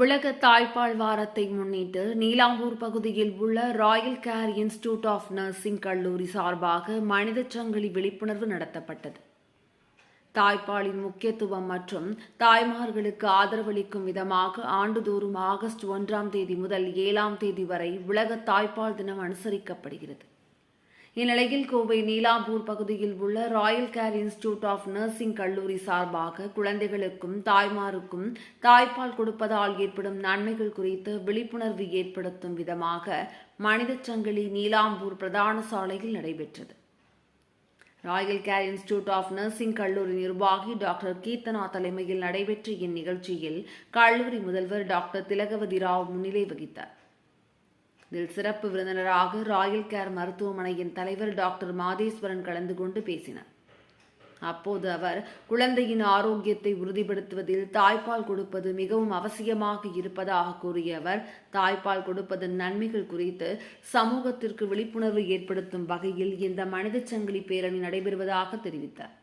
உலக தாய்ப்பால் வாரத்தை முன்னிட்டு நீலாம்பூர் பகுதியில் உள்ள Royal Care Institute of Nursing கல்லூரி சார்பாக மனித சங்கிலி விழிப்புணர்வு நடத்தப்பட்டது. தாய்ப்பாலின் முக்கியத்துவம் மற்றும் தாய்மார்களுக்கு ஆதரவளிக்கும் விதமாக ஆண்டுதோறும் ஆகஸ்ட் ஒன்றாம் தேதி முதல் ஏழாம் தேதி வரை உலக தாய்ப்பால் தினம் அனுசரிக்கப்படுகிறது. இந்நிலையில் கோவை நீலாம்பூர் பகுதியில் உள்ள Royal Care Institute of Nursing கல்லூரி சார்பாக குழந்தைகளுக்கும் தாய்மாருக்கும் தாய்ப்பால் கொடுப்பதால் ஏற்படும் நன்மைகள் குறித்து விழிப்புணர்வு ஏற்படுத்தும் விதமாக மனிதச் சங்கிலி நீலாம்பூர் பிரதான சாலையில் நடைபெற்றது. Royal Care Institute of Nursing கல்லூரி நிர்வாகி டாக்டர் கீர்த்தனா தலைமையில் நடைபெற்ற இந்நிகழ்ச்சியில் கல்லூரி முதல்வர் டாக்டர் திலகவதி ராவ் முன்னிலை வகித்தார். இதில் சிறப்பு விருந்தினராக ராயல் கேர் மருத்துவமனையின் தலைவர் டாக்டர் மாதேஸ்வரன் கலந்து கொண்டு பேசினார். அப்போது அவர் குழந்தையின் ஆரோக்கியத்தை உறுதிப்படுத்துவதில் தாய்ப்பால் கொடுப்பது மிகவும் அவசியமாக இருப்பதாக கூறிய அவர் தாய்ப்பால் கொடுப்பதன் நன்மைகள் குறித்து சமூகத்திற்கு விழிப்புணர்வு ஏற்படுத்தும் வகையில் இந்த மனித சங்கிலி பேரணி நடைபெறுவதாக தெரிவித்தார்.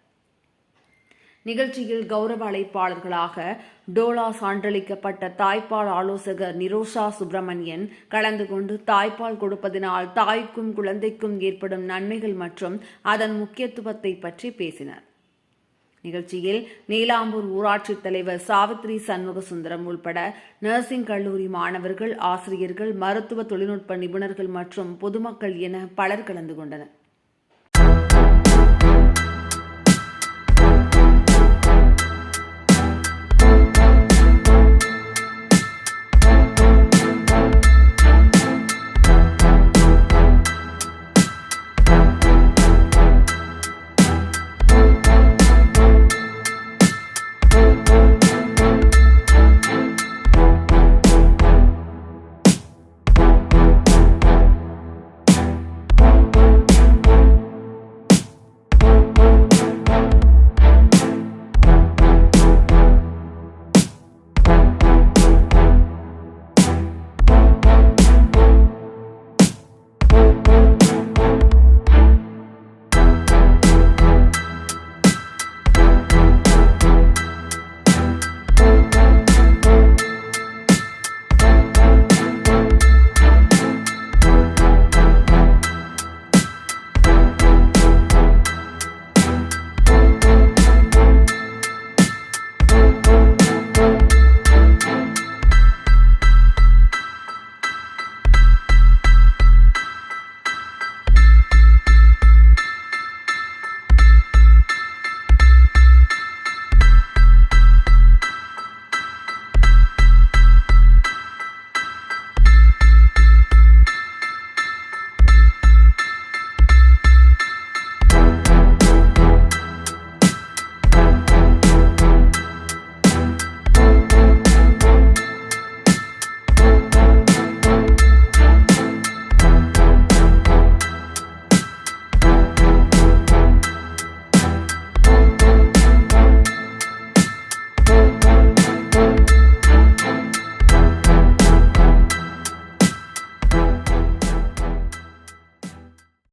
நிகழ்ச்சியில் கௌரவ அழைப்பாளர்களாக டோலா சான்றளிக்கப்பட்ட தாய்ப்பால் ஆலோசகர் நிரோஷா சுப்பிரமணியன் கலந்து கொண்டு தாய்ப்பால் கொடுப்பதனால் தாய்க்கும் குழந்தைக்கும் ஏற்படும் நன்மைகள் மற்றும் அதன் முக்கியத்துவத்தை பற்றி பேசினர். நிகழ்ச்சியில் நீலாம்பூர் ஊராட்சித் தலைவர் சாவித்ரி சண்முக சுந்தரம் உள்பட நர்சிங் கல்லூரி மாணவர்கள் ஆசிரியர்கள் மருத்துவ தொழில்நுட்ப நிபுணர்கள் மற்றும் பொதுமக்கள் என பலர் கலந்து கொண்டனர்.